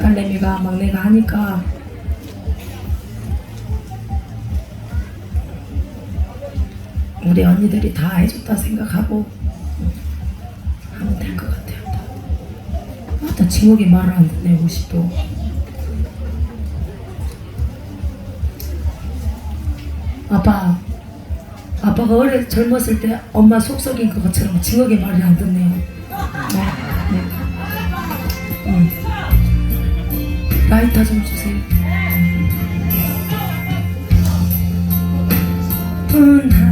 딸내미가 막내가 하니까 우리 언니들이 다 해줬다 생각하고 하면 될 것 같아요. 맞다 지목이 말을 안 듣네 옷이 또. 아빠 아빠가 어려 젊었을 때 엄마 속썩인 것처럼 지목이 말이 안 듣네요. 라이터 좀 주세요. 푸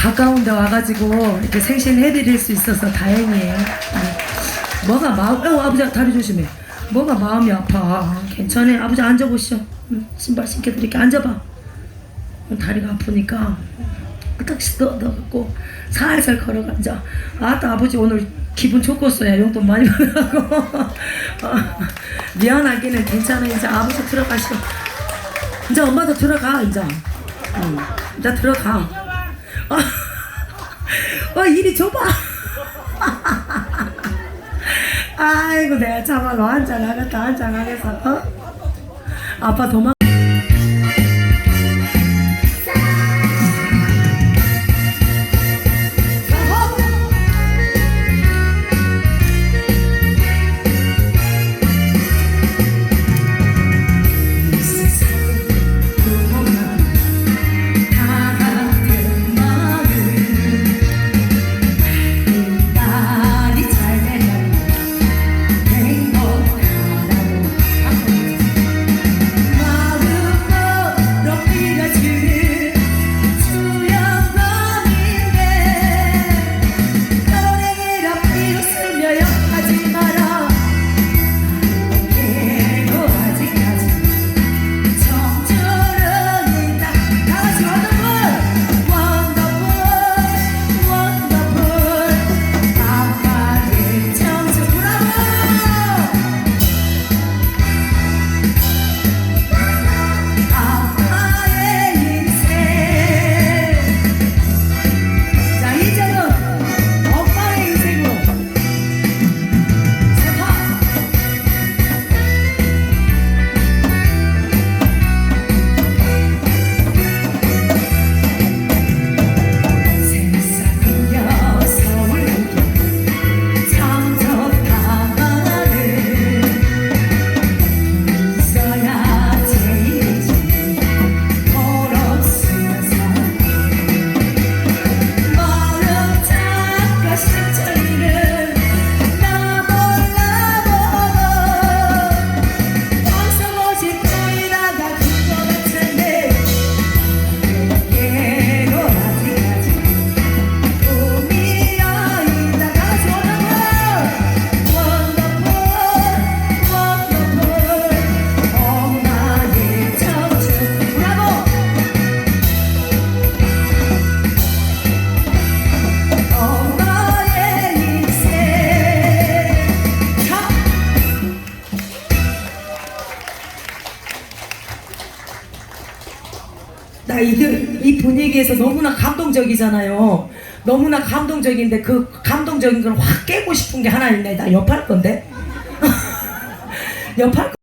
가까운 데 와가지고 이렇게 생신 해드릴 수 있어서 다행이에요. 네. 뭐가 마음, 어, 아버지 다리 조심해. 뭐가 마음이 아파. 괜찮아. 아버지 앉아보시오. 응, 신발 신겨드릴게. 앉아봐. 다리가 아프니까 딱 넣어, 넣고 살살 걸어가 앉아. 아따 아버지 오늘 기분 좋겠어요. 용돈 많이 받아고 어, 미안하기는 괜찮아. 이제 아버지 들어가시오. 이제 엄마도 들어가 이제. 응. 이제 들어가. 어, 어 이리 줘봐. 아이고 내가 참아로 한잔 하겠다 한잔 하겠어. 어? 아빠 도망. 나 이들 이 분위기에서 너무나 감동적이잖아요. 너무나 감동적인데 그 감동적인 걸 확 깨고 싶은 게 하나 있네. 나 옆할 건데. 옆할 거.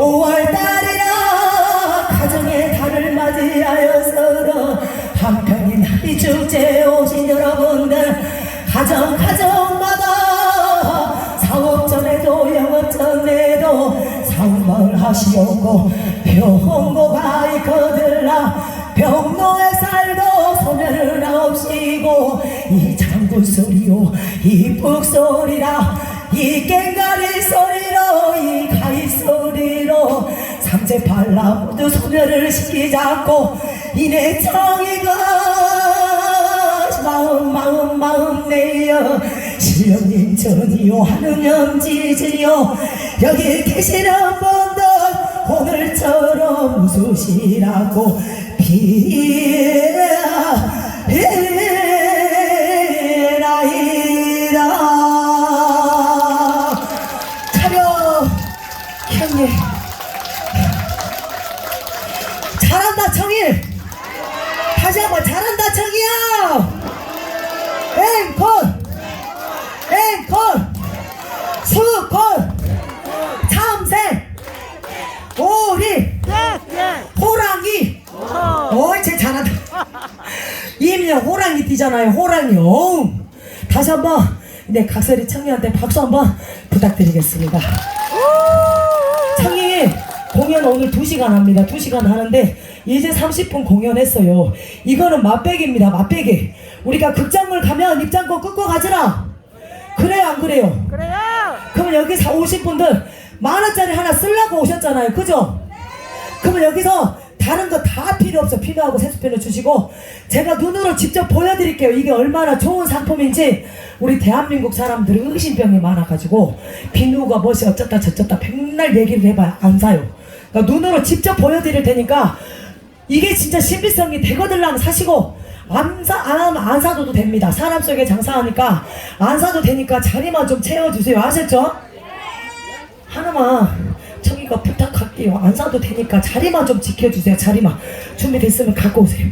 5월달이라 가정의 달을 맞이하여서 한편인 이 축제에 오신 여러분들 가정 가정마다 사업 전에도 영업 전에도 사업을 하시오고 병고가 있거들라. 병로에 살도 소멸을 없이고 이 장군 소리요 이 북소리라. 이 깽가리 소리로 이 가위 소리로 삼재 발라 모두 소멸을 시키자고 이내 정이가 마음 마음 마음 내여 실령님 전이요 하느님 지지요. 여기 계시는 분들 오늘처럼 웃으시라고 비라 뛰잖아요. 호랑이. 어우. 다시 한번 네 각설이 청이한테 박수 한번 부탁드리겠습니다. 청이 공연 오늘 2시간 합니다. 2시간 하는데 이제 30분 공연했어요. 이거는 맛배기입니다. 맛배기 우리가 극장물 가면 입장권 끊고 가잖아 그래요 안 그래요? 그래요. 그러면 여기서 오신 분들 만 원짜리 하나 쓰려고 오셨잖아요. 그죠? 그러면 여기서 다른 거 다 필요 없어. 피누하고 세수펜을 주시고 제가 눈으로 직접 보여드릴게요. 이게 얼마나 좋은 상품인지 우리 대한민국 사람들은 의심병이 많아가지고 비누가 뭐시 어쩌다 저쩌다 백날 얘기를 해봐야 안 사요. 그러니까 눈으로 직접 보여드릴 테니까 이게 진짜 신비성이 되거들랑 사시고 안, 사, 안, 안 사도 됩니다. 사람 속에 장사하니까 안 사도 되니까 자리만 좀 채워주세요. 아셨죠? 하나만 청이가 부탁할게요. 안 사도 되니까 자리만 좀 지켜주세요. 자리만 준비됐으면 갖고 오세요.